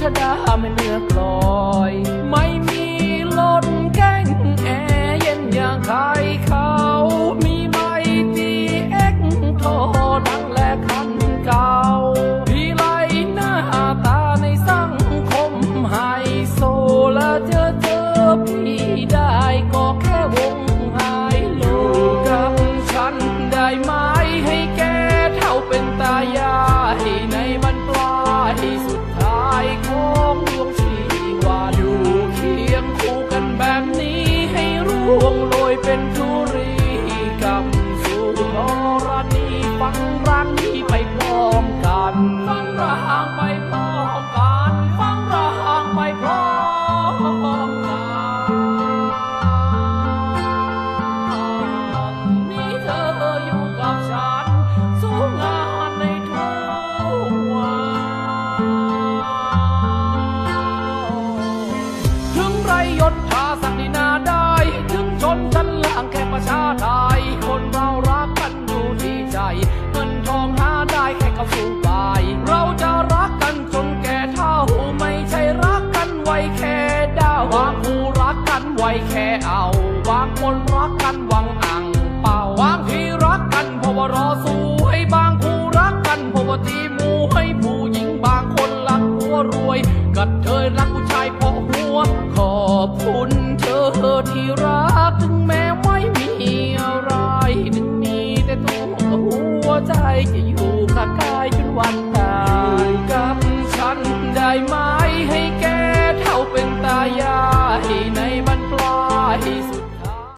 ชดาไม่เลือกลอย ไม่ กัสู่ตาย เราจะรักกันจนแก่เท่า ไม่ใช่รักกันไวแค่ดาวบางคู่รักกันไวแค่เอาบางคนรักกันหวังอ่างเป่าบางที่รักกันเพราะว่ารอสวยบางคู่รักกันเพราะว่าทีมูให้ผู้หญิงบางคนรักหัวรวยกัดเธอรักผู้ชายเพราะหัว ขอบคุณเธอที่รัก aguanta.